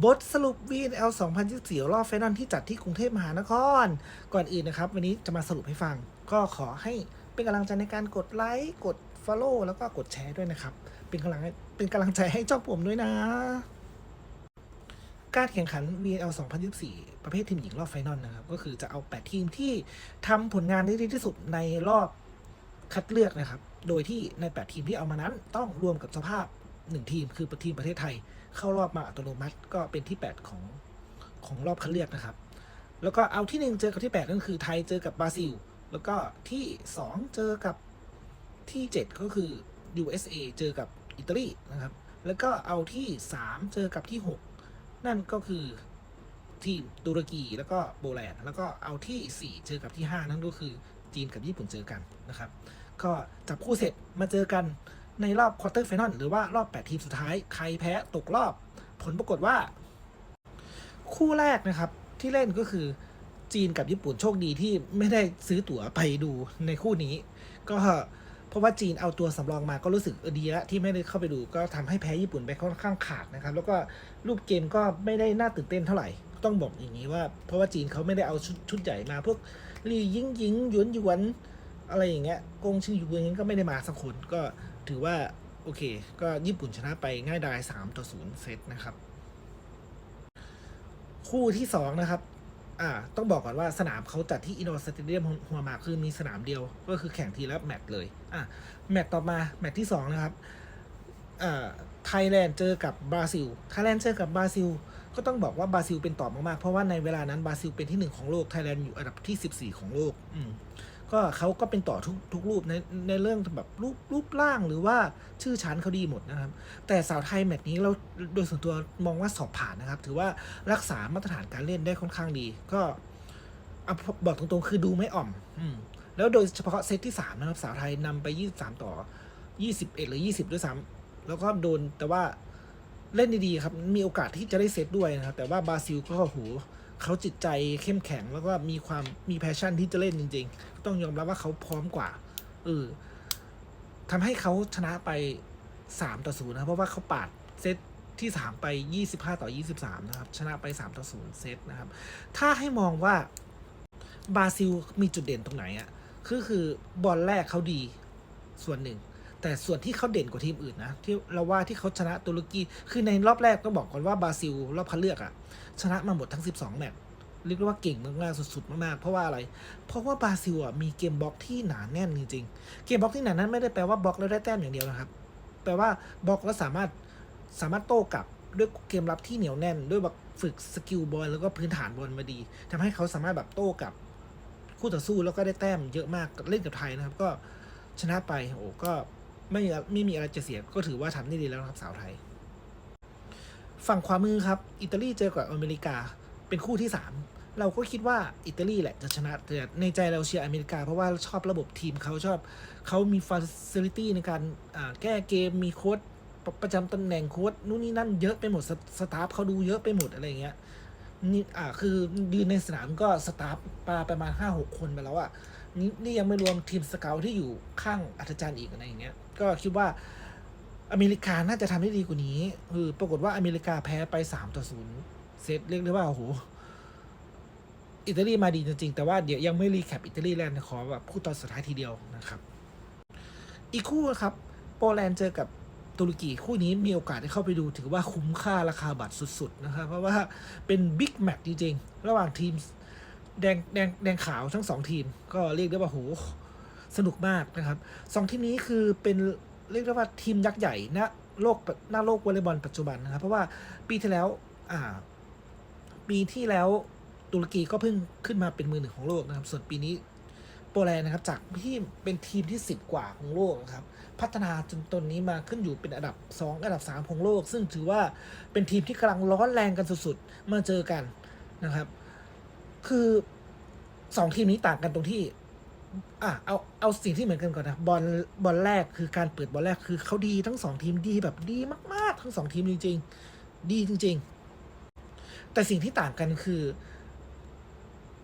บทสรุป VNL 2024 รอบไฟนอลที่จัดที่กรุงเทพมหานคร ก่อนอื่นนะครับ วันนี้จะมาสรุปให้ฟัง ก็ขอให้เป็นกำลังใจในการกดไลค์กด Follow แล้วก็กดแชร์ด้วยนะครับ เป็นกำลังเป็นกำลังใจให้เจ้าผมด้วยนะ การแข่งขัน VNL 2024 ประเภททีมหญิงรอบไฟนอลนะครับ ก็คือจะเอา 8 ทีมที่ทำผลงานได้ดีที่สุดในรอบคัดเลือกนะครับ โดยที่ใน 8 ทีมที่เอามานั้น ต้องรวมกับสภาพ 1 ทีมคือทีมประเทศไทย เข้ารอบมาอัตโนมัติ ก็เป็นที่ 8 ของของรอบคัดเลือกนะครับ แล้วก็เอาที่ 1 เจอกับที่ 8 นั่นคือไทยเจอกับบราซิล แล้วก็ที่ 2 เจอกับที่ 7 ก็คือ USA เจอกับอิตาลีนะครับ แล้วก็เอาที่ 3 เจอกับที่ 6 นั่นก็คือทีมตุรกีแล้วก็โปแลนด์แล้วก็เอาที่ 4 เจอกับที่ 5 นั่นก็คือจีนกับญี่ปุ่นเจอกันนะครับ ก็จับคู่เสร็จมาเจอกัน ในรอบควอเตอร์ไฟนอลหรือว่ารอบ 8 ทีมสุดท้าย ใครแพ้ตกรอบ ผลปรากฏว่า คู่แรกนะครับ ที่เล่นก็คือจีนกับญี่ปุ่นโชคดีที่ไม่ได้ซื้อตั๋วไปดูในคู่นี้ ก็เพราะว่าจีนเอาตัวสำรองมาก็รู้สึกดีล้วที่ไม่ได้เข้าไปดูก็ทำให้แพ้ญี่ปุ่นไปค่อนข้างขาดนะครับ แล้วก็รูปเกมก็ไม่ได้น่าตื่นเต้นเท่าไหร่ ต้องบอกอย่างนี้ว่า เพราะว่าจีนเขาไม่ได้เอาชุดชุดใหญ่มา พวกลียิงยิงหยวนหยวนอะไรอย่างเงี้ยกงชิงหยวนก็ไม่ได้มาสักคนก็ ถือว่า โอเค ก็ญี่ปุ่นชนะไปง่ายดาย3ต่อ0เซตนะครับ คู่ที่สองนะครับอ่าต้องบอกก่อนว่าสนามเขาจัดที่อินโดสเตเดียมหัวมาคือมีสนามเดียวก็คือแข่งทีละแมตช์เลยอะแมตช์ต่อมาแมตช์ที่สองนะครับอ่า ไทยแลนด์เจอกับบราซิล ไทยแลนด์เจอกับบราซิล ก็ต้องบอกว่าบราซิลเป็นต่อมากๆ เพราะว่าในเวลานั้นบราซิลเป็นที่หนึ่งของโลก ไทยแลนด์อยู่อันดับที่สิบสี่ของโลก อืก็เขาก็เป็นต่อทุกทุกรูปในในเรื่องแบบรูปรูปร่างหรือว่าชื่อชั้นเขาดีหมดนะครับ แต่สาวไทยแมตช์นี้เราโดยส่วนตัวมองว่าสอบผ่านนะครับ ถือว่ารักษามาตรฐานการเล่นได้ค่อนข้างดี ก็บอกตรงๆคือดูไม่อ่อม อืมแล้วโดยเฉพาะเซตที่สามนะครับ สาวไทยนำไปยี่สามต่อยี่สิบเอ็ดหรือยี่สิบด้วยซ้ำ แล้วก็โดน แต่ว่าเล่นดีๆครับ มีโอกาสที่จะได้เซตด้วยนะครับ แต่ว่าบราซิลก็โหเขาจิตใจเข้มแข็งแล้วก็มีความมีแพชชั่นที่จะเล่นจริง ๆ ต้องยอมรับว่าเขาพร้อมกว่าเออทำให้เขาชนะไปสามต่อศูนย์นะ เพราะว่าเขาปาดเซตที่สามไปยี่สิบห้าต่อยี่สิบสามนะครับ ชนะไปสามต่อศูนย์เซตนะครับ ถ้าให้มองว่าบราซิลมีจุดเด่นตรงไหนอะ่ะคือคือบอลแรกเขาดีส่วนหนึ่ง แต่ส่วนที่เขาเด่นกว่าทีมอื่นนะที่เราว่าที่เขาชนะตุรกีคือในรอบแรกก็บอกก่อนว่าบราซิลรอบคัดเลือกอะ่ะชนะมาหมดทั้ง 12 แมตช์เรียกว่าเก่งมากๆสุด ๆ มากๆ เพราะว่าอะไร เพราะว่าบราซิลอะมีเกมบล็อกที่หนาแน่นจริงๆ เกมบล็อกที่หนาแน่นไม่ได้แปลว่าบล็อกแล้วได้แต้มอย่างเดียวนะครับ แปลว่าบล็อกแล้วสามารถสามารถโต้กลับด้วยเกมรับที่เหนียวแน่น ด้วยแบบฝึกสกิลบอลแล้วก็พื้นฐานบอลมาดีทำให้เขาสามารถแบบโต้กลับคู่ต่อสู้แล้วก็ได้แต้มเยอะมากเล่นกับไทยนะครับ ก็ชนะไปโอ้ก็ ไม่ไม่มีอะไรจะเสียก็ถือว่าทำได้ดีแล้วครับสาวไทย ฝั่งขวามือครับ อิตาลีเจอกับอเมริกาเป็นคู่ที่3เราก็คิดว่าอิตาลีแหละจะชนะแต่ในใจเราเชียร์อเมริกา เพราะว่าชอบระบบทีมเขาชอบเขามีฟ a ซิลิตี้ในการแก้เกมมีโค้ดประประจำตำแหน่งโค้ดนู่นนี่นั่นเยอะไปหมดสสตาฟเขาดูเยอะไปหมดอะไรเงี้ยนี่อ่าคือยืนในสนามก็สตาฟปาประมาณ5 6คนไปแล้วอะ นี่นี่ยังไม่รวมทีมสเกลที่อยู่ข้างอัธจันทร์อีกอะไรอย่างเงี้ย ก็คิดว่าอเมริกาน่าจะทำได้ดีกว่านี้เออปรากฏว่าอเมริกาแพ้ไปสามต่อศูนย์เซตเรียกได้ว่าโอ้โหอิตาลีมาดีจริงๆ แต่ว่าเดี๋ยวยังไม่รีแคปอิตาลีแลนด์ขอแบบพูดตอนสุดท้ายทีเดียวนะครับ อีกคู่ครับ โปแลนด์เจอกับตุรกีคู่นี้มีโอกาสได้เข้าไปดูถือว่าคุ้มค่าราคาบัตรสุด ๆ นะครับ เพราะว่าเป็นบิ๊กแมตช์จริง ๆ ระหว่างทีม แดงแดงแดงขาวทั้งสองทีม ก็เรียกได้ว่าโหสนุกมากนะครับสองทีมนี้คือเป็นเรียกได้ว่าทีมยักษ์ใหญ่ณโลกหน้าโลกวอลเลย์บอลปัจจุบันนะครับ เพราะว่าปีที่แล้วอ่าปีที่แล้วตุรกีก็เพิ่งขึ้นมาเป็นมือหนึ่งของโลกนะครับ ส่วนปีนี้โปแลนด์นะครับจากที่เป็นทีมที่สิบกว่าของโลกนะครับ พัฒนาจนตนนี้มาขึ้นอยู่เป็นอันดับสองอันดับสามของโลก ซึ่งถือว่าเป็นทีมที่กำลังร้อนแรงกันสุดๆมาเจอกันนะครับ คือสองทีมนี้ต่างกันตรงที่ อะเอาเอาสิ่งที่เหมือนกันก่อนนะบอลบอลแรกคือการเปิดบอลแรกคือเขาดีทั้งสองทีมดีแบบดีมาก ๆ ทั้งสองทีมจริง ๆ ดีจริง ๆ แต่สิ่งที่ต่างกันคือ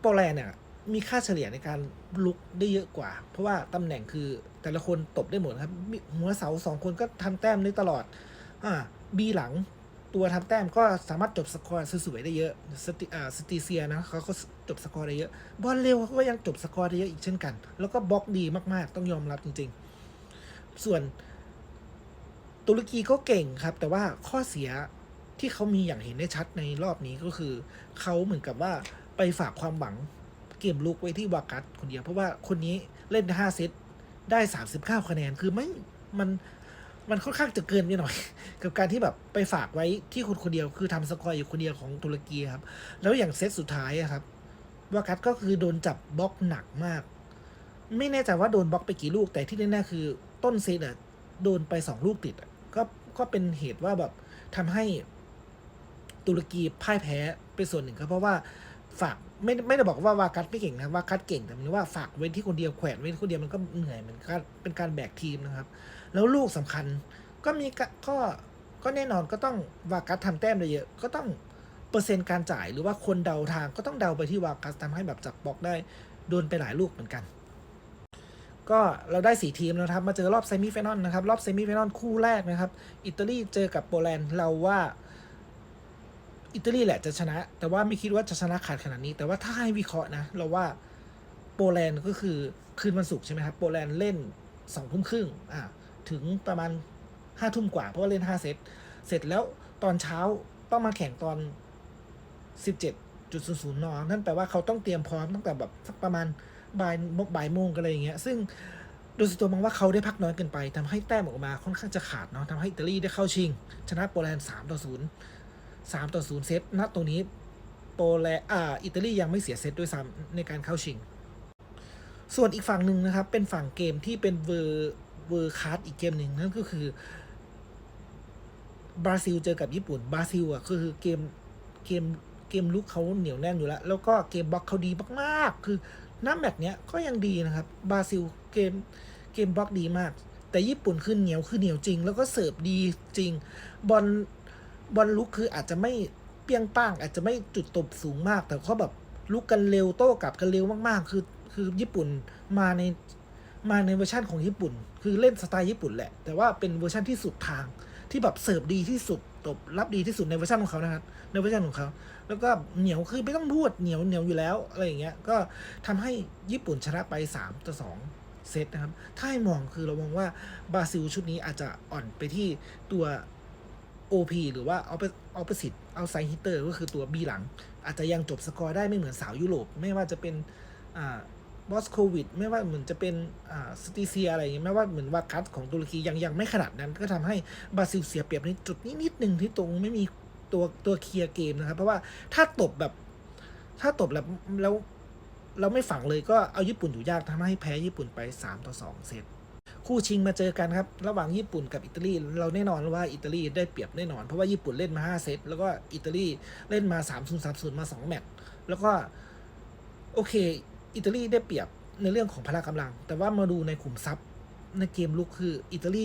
โปแลนด์เนี่ยมีค่าเฉลี่ยในการลุกได้เยอะกว่า เพราะว่าตำแหน่งคือแต่ละคนตบได้หมดครับมีหัวเสาสองคนก็ทำแต้มได้ตลอด อ่า บีหลัง ตัวทำแต้มก็สามารถจบสกอร์สวยๆได้เยอะสติอ่าสตีเซียนะเขาก็จบสกอร์ได้เยอะ บอลเร็วเขาก็ยังจบสกอร์ได้เยอะอีกเช่นกัน แล้วก็บล็อกดีมากๆ ต้องยอมรับจริง ๆ ส่วนตุรกีก็เก่งครับ แต่ว่าข้อเสียที่เขามีอย่างเห็นได้ชัดในรอบนี้ก็คือ เขาเหมือนกับว่าไปฝากความหวังเกมลุกไว้ที่วากัสคนเดียว เพราะว่าคนนี้เล่นห้าเซตได้สามสิบเก้าคะแนนคือไม่มัน มันค่อนข้างจะเกินไปหน่อย กับการที่แบบไปฝากไว้ที่คนคนเดียวคือทำสกอร์อยู่คนเดียวของตุรกีครับ แล้วอย่างเซตสุดท้ายครับวากัสก็คือโดนจับบล็อกหนักมาก ไม่แน่ใจว่าโดนบล็อกไปกี่ลูก แต่ที่แน่ๆคือต้นเซตอะโดนไปสองลูกติดก็ก็เป็นเหตุว่าแบบทำให้ตุรกีพ่ายแพ้เป็นส่วนหนึ่งครับเพราะว่าฝาก ไม่ไม่ได้บอกว่าวากัสไม่เก่งนะวากัสเก่งแต่หมันว่าฝากไว้ที่คนเดียวแขวนไว้ที่คนเดียวมันก็เหนื่อยเหมือนกันเป็นการแบกทีมนะครับ แล้วลูกสำคัญก็มีก็ก็แน่นอนก็ต้องวากัสทำแต้มได้เยอะ ก็ต้องเปอร์เซ็นต์การจ่ายหรือว่าคนเดาทางก็ต้องเดาไปที่วากัสทำให้แบบจับบล็อกได้โดนไปหลายลูกเหมือนกัน ก็เราได้สี่ทีมแล้วนะครับ มาเจอรอบเซมิไฟนอลนะครับ รอบเซมิไฟนอลคู่แรกนะครับ อิตาลีเจอกับโปแลนด์เราว่า อิตาลีแหละจะชนะ แต่ว่าไม่คิดว่าจะชนะขาดขนาดนี้ แต่ว่าถ้าให้วิเคราะห์นะ เราว่าโปแลนด์ก็คือคืนวันศุกร์ใช่ไหมครับ โปแลนด์เล่นสองทุ่มครึ่งอ่าถึงประมาณห้าทุ่มกว่า เพราะว่าเล่นห้าเซต เสร็จแล้วตอนเช้าต้องมาแข่งตอนสิบเจ็ดจุดศูนย์ศูนย์นอนั่นแปลว่าเขาต้องเตรียมพร้อมตั้งแต่แบบสักประมาณบ่ายบ่ายโมงกันอะไรอย่างเงี้ย ซึ่งโดยส่วนตัวมองว่าเขาได้พักน้อยเกินไปทำให้แต้มออกมาค่อนข้างจะขาดเนาะทำให้อิตาลีได้เข้าชิง ชนะโปแลนด์สามต่อศูนย์ สามต่อศูนย์เซตณตรงนี้โปแลอ่าอิตาลียังไม่เสียเซตด้วยซ้ำในการเข้าชิง ส่วนอีกฝั่งหนึ่งนะครับ เป็นฝั่งเกมที่เป็นเวอร์เวอร์คัสอีกเกมหนึ่งนั่นก็คือบราซิลเจอกับญี่ปุ่นบราซิลอะคือเกมเกมเกมลุกเขาเหนียวแน่นอยู่แล้ว แล้วก็เกมบล็อกเขาดีมากๆ คือน้าแมตช์เนี้ยก็ยังดีนะครับบราซิลเกมเกมบล็อกดีมาก แต่ญี่ปุ่นคือเหนียวคือเหนียวจริง แล้วก็เสิร์ฟดีจริงบอล บอลลุกคืออาจจะไม่เปี้ยงป้าง อาจจะไม่จุดตบสูงมาก แต่เขาแบบลุกกันเร็วโต้กลับกันเร็วมากๆ คือคือญี่ปุ่นมาในมาในเวอร์ชั่นของญี่ปุ่น คือเล่นสไตล์ญี่ปุ่นแหละ แต่ว่าเป็นเวอร์ชั่นที่สุดทางที่แบบเสิร์ฟดีที่สุดตบรับดีที่สุดในเวอร์ชันของเขานะครับในเวอร์ชันของเขา แล้วก็เหนียวคือไม่ต้องพูดเหนียวเหนียวอยู่แล้วอะไรอย่างเงี้ยก็ทำให้ญี่ปุ่นชนะไป3ต่อ2เซตนะครับ ถ้าให้มองคือเรามองว่าบราซิลชุดนี้อาจจะอ่อนไปที่ตัว OP หรือว่า opposite outside hitter ก็คือตัว B หลัง อาจจะยังจบสกอร์ได้ไม่เหมือนสาวยุโรป ไม่ว่าจะเป็นบอสโควิด ไม่ว่าเหมือนจะเป็นสติเซียอะไรอย่างเงี้ยไม่ว่าเหมือนว่ากัสของตุรกียังยังไม่ขนาดนั้น ก็ทำให้บราซิลเสียเปรียบในจุดนี้นิดหนึ่งที่ตรงไม่มีตัวตัวเคลียร์เกมนะครับ เพราะว่าถ้าตบแบบถ้าตบแบบแล้วเราไม่ฝังเลยก็เอาญี่ปุ่นอยู่ยากทำให้แพ้ญี่ปุ่นไป3ต่อ2เซต คู่ชิงมาเจอกันครับ ระหว่างญี่ปุ่นกับอิตาลีเราแน่นอนว่าอิตาลีได้เปรียบแน่นอน เพราะว่าญี่ปุ่นเล่นมา 5 เซตแล้วก็อิตาลีเล่นมา3 0 3 0มา 2 แมตช์แล้วก็โอเค อิตาลีได้เปรียบในเรื่องของพละกำลัง แต่ว่ามาดูในขุมทรัพย์ในเกมลุกคืออิตาลี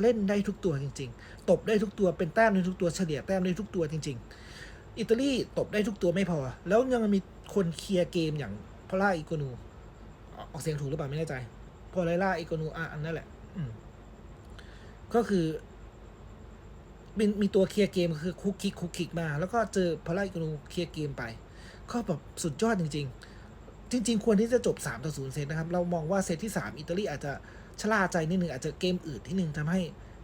เล่นได้ทุกตัวจริง ๆ ตบได้ทุกตัวเป็นแต้มได้ทุกตัวเฉลี่ยแต้มได้ทุกตัวจริง ๆ อิตาลีตบได้ทุกตัวไม่พอ แล้วยังมีคนเคลียร์เกมอย่างพล่าอิโกนูออกเสียงถูกหรือเปล่าไม่แน่ใจ พอไลล่าอิโกนูอันนั่นแหละก็คือมีมีตัวเคลียร์เกมคือคุกคิกคุกคิกมา แล้วก็เจอพอล่าอโกนูเคลียร์เกมไป ก็แบบสุดยอดจริง ๆ จริง ๆ ควรที่จะจบ3ต่อ0เซตนะครับ เรามองว่าเซตที่ 3 อิตาลีอาจจะชะล่าใจนิดนึงอาจจะเกมอื่นที่หนึ่งทำให้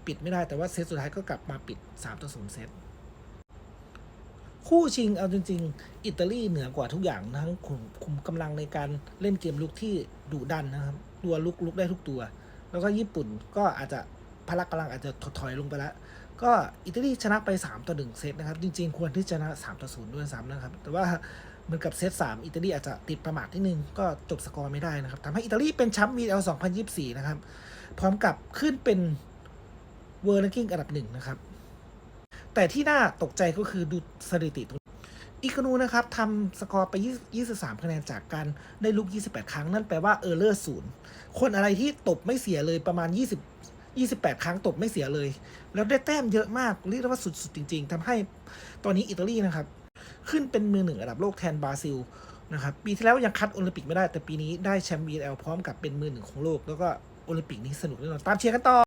ปิดไม่ได้แต่ว่าเซตสุดท้ายก็กลับมาปิด3ต่อ0เซตคู่ชิงเอาจริง ๆ อิตาลีเหนือกว่าทุกอย่างทั้งคุมกำลังในการเล่นเกมลุกที่ดุดันนะครับ ตัวลุกลุกได้ทุกตัว แล้วก็ญี่ปุ่นก็อาจจะพละกำลังอาจจะถดถอยลงไปแล้ว ก็อิตาลีชนะไป 3 ต่อ 1 เซตนะครับ จริงๆ ควรที่จะชนะ 3 ต่อ 0 ด้วยซ้ำนะครับ แต่ว่าเหมือนกับเซต3อิตาลีอาจจะติดประมาทนิดนึง ก็จบสกอร์ไม่ได้นะครับทำให้อิตาลีเป็นแชมป์ VL 2024 นะครับ พร้อมกับขึ้นเป็นเวอร์ r ั n กิ้งอันดับหนึ่งนะครับ แต่ที่น่าตกใจก็คือดูสถิติตรง อีกนูนะครับทำสกอร์ไป 23 คะแนนจากการได้ลุก 28 ครั้ง นั่นแปลว่าเออร์เลอร์ศูนย์คนอะไรที่ตบไม่เสียเลยประมาณ 20 28 ครั้งตบไม่เสียเลย แล้วได้แต้มเยอะมากเรียกได้ว่าสุดๆจริง ๆทำให้ตอนนี้อิตาลีนะครับ ขึ้นเป็นมือหนึ่งอันดับโลกแทนบราซิลนะครับปีที่แล้วยังคัดโอลิมปิกไม่ได้แต่ปีนี้ได้แชมป์ VL พร้อมกับเป็นมือหนึ่งของโลก แล้วก็โอลิมปิกนี้สนุกแน่นอนตามเชียร์กันต่อ